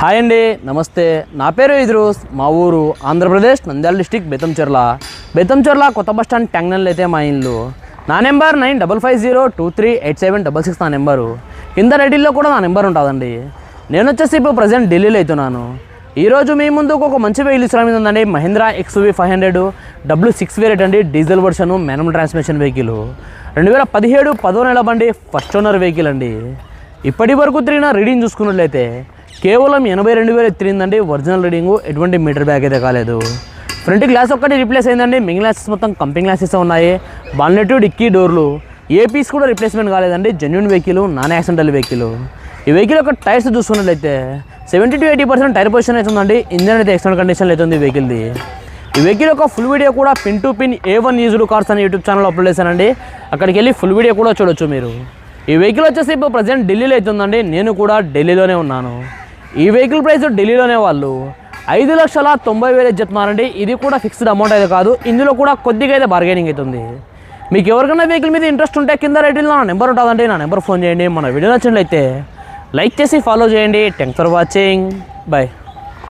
Hi అండి నమస్తే. నా పేరు ఇద్రూస్. మా ఊరు ఆంధ్రప్రదేశ్ నంద్యాల డిస్టిక్ బెతంచెర్ల బెతంచెర్ల కొత్త బస్ స్టాండ్ ట్యాంగ్నల్ అయితే మా ఇల్లు. నా number nine double five zero two three eight seven double six నా నెంబరు. కింద రెడీల్లో కూడా నా నెంబర్ ఉంటుందండి. నేను వచ్చేసి ఇప్పుడు ప్రజెంట్ ఢిల్లీలో అవుతున్నాను. ఈరోజు మీ ముందుకు ఒక మంచి వెహికల్ మీద ఉందండి Mahindra X V five hundred W six variant అండి diesel version manual transmission vehicle. రెండు వేల పదిహేడు పదో నెల బండి ఫస్ట్ ఓనర్ వెహికల్ అండి. ఇప్పటి వరకు తిరిగిన రీడింగ్ చూసుకున్నట్లయితే కేవలం ఎనభై రెండు వేలు తిరిగిందండి ఒరిజినల్ రీడింగ్. ఎటువంటి మీటర్ బ్యాగ్ అయితే కాలేదు. ఫ్రంట్ గ్లాస్ ఒక్కటి రీప్లేస్ అయిందండి. మిగిలిన గ్లాసెస్ మొత్తం కంపెనీ గ్లాసెస్ ఉన్నాయి. బాల్నెట్ డిక్కీ డోర్లు. ఏ పీస్ కూడా రిప్లేస్మెంట్ కాలేదండి. Genuine vehicle non accidental vehicle. ఈ వెహికల్ యొక్క టైర్స్ చూసుకున్నట్లయితే seventy to eighty percent tyre position అవుతుందండి ఇంజన్ అయితే ఎక్స్టర్నల్ కండిషన్లో అవుతుంది ఈ వెహికల్ది. ఈ వెహికల్ యొక్క ఫుల్ వీడియో కూడా pin to pin A one used cars అనే యూట్యూబ్ ఛానల్ అప్లోడ్ చేశానండి. అక్కడికి వెళ్ళి ఫుల్ వీడియో కూడా చూడొచ్చు మీరు. ఈ వెహికల్ వచ్చేసి ఇప్పుడు ప్రజెంట్ ఢిల్లీలో అవుతుందండి నేను కూడా ఢిల్లీలోనే ఉన్నాను. ఈ వెహికల్ ప్రైస్ ఢిల్లీలోనే వాళ్ళు. ఐదు లక్షల తొంభై వేలు చెప్తున్నారండి ఇది కూడా ఫిక్స్డ్ అమౌంట్ అయితే కాదు. ఇందులో కూడా కొద్దిగా అయితే బార్గెనింగ్ అవుతుంది మీకు ఎవరికైనా వెహికల్ మీద ఇంట్రెస్ట్ ఉంటే కింద రేటింగ్లో నా నెంబర్ ఉంటుందండి. నా నెంబర్ ఫోన్ చేయండి. మన వీడియో నచ్చినట్లయితే లైక్ చేసి ఫాలో చేయండి. Thanks for watching bye